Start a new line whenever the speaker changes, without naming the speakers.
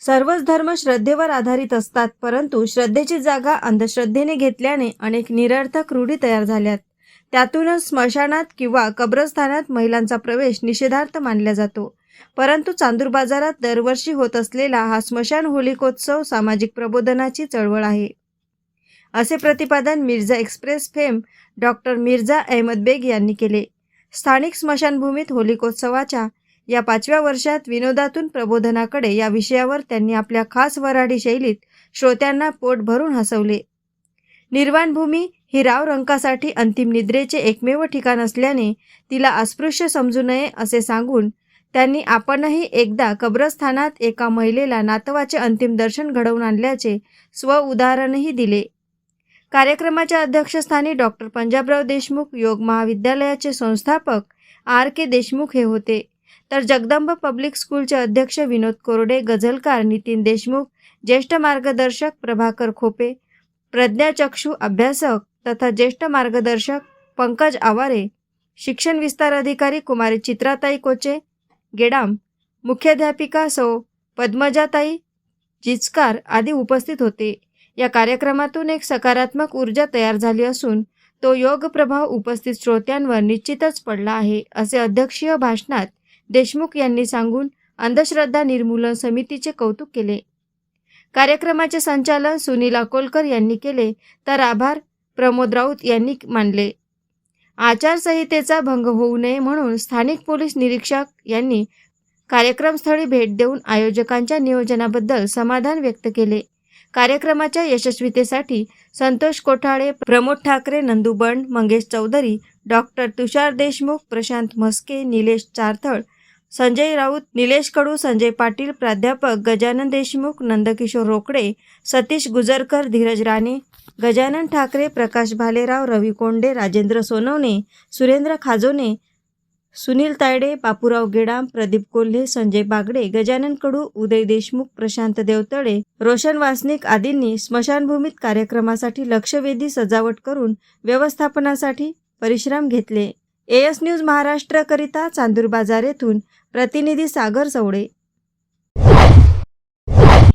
सर्वच धर्म श्रद्धेवर आधारित असतात परंतु श्रद्धेची जागा अंधश्रद्धेने घेतल्याने अनेक निरर्थक रूढी तयार झाल्यात. त्यातूनच स्मशानात किंवा कब्रस्थानात महिलांचा प्रवेश निषेधार्थ मानला जातो. परंतु चांदूर बाजारात दरवर्षी होत असलेला हा स्मशान होलिकोत्सव सामाजिक प्रबोधनाची चळवळ आहे. असे प्रतिपादन Mirza express fame doctor Mirza Ahmad Baig यांनी केले. स्थानिक स्मशानभूमीत होलिकोत्सवाच्या या पाचव्या वर्षात विनोदातून प्रबोधनाकडे या विषयावर त्यांनी आपल्या खास वराडी शैलीत श्रोत्यांना पोट भरून हसवले. निर्वाणभूमी ही राव रंकासाठी अंतिम निद्रेचे एकमेव ठिकाण असल्याने तिला अस्पृश्य समजू नये असे सांगून त्यांनी आपणही एकदा कब्रस्थानात एका महिलेला नातवाचे अंतिम दर्शन घडवून आणल्याचे स्व उदाहरणही दिले. कार्यक्रमाच्या अध्यक्षस्थानी डॉक्टर पंजाबराव देशमुख योग महाविद्यालयाचे संस्थापक आर के देशमुख हे होते. तर जगदंब पब्लिक स्कूलचे अध्यक्ष विनोद कोरडे गझलकार नितीन देशमुख ज्येष्ठ मार्गदर्शक प्रभाकर खोपे प्रज्ञाचक्षू अभ्यासक तथा ज्येष्ठ मार्गदर्शक पंकज आवारे शिक्षण विस्तार अधिकारी कुमारी चित्राताई कोचे गेडाम मुख्याध्यापिका सौ पद्मजाताई जिचकार आदी उपस्थित होते. या कार्यक्रमातून एक सकारात्मक ऊर्जा तयार झाली असून तो योग प्रभाव उपस्थित श्रोत्यांवर निश्चितच पडला आहे असे अध्यक्षीय भाषणात देशमुख यांनी सांगून अंधश्रद्धा निर्मूलन समितीचे कौतुक केले. कार्यक्रमाचे संचालन सुनील अकोलकर यांनी केले तर आभार प्रमोद राऊत यांनी मानले. आचारसंहितेचा भंग होऊ नये म्हणून स्थानिक पोलीस निरीक्षक यांनी कार्यक्रमस्थळी भेट देऊन आयोजकांच्या नियोजनाबद्दल समाधान व्यक्त केले. कार्यक्रमाच्या यशस्वीतेसाठी संतोष कोठाळे प्रमोद ठाकरे नंदू बंड मंगेश चौधरी डॉक्टर तुषार देशमुख प्रशांत म्हस्के निलेश चारथळ संजय राऊत निलेश कडू संजय पाटील प्राध्यापक गजानन देशमुख नंदकिशोर रोकडे सतीश गुजरकर धीरज राणे गजानन ठाकरे प्रकाश भालेराव रवी कोंडे राजेंद्र सोनवणे सुरेंद्र खाजोने सुनील तायडे बापूराव गेडाम प्रदीप कोल्हे संजय बागडे गजानन कडू उदय देशमुख प्रशांत देवतळे रोशन वासनिक आदींनी स्मशानभूमीत कार्यक्रमासाठी लक्षवेधी सजावट करून व्यवस्थापनासाठी परिश्रम घेतले. एस न्यूज महाराष्ट्रकरिता चांदूर बाजार येथून प्रतिनिधी सागर चवडे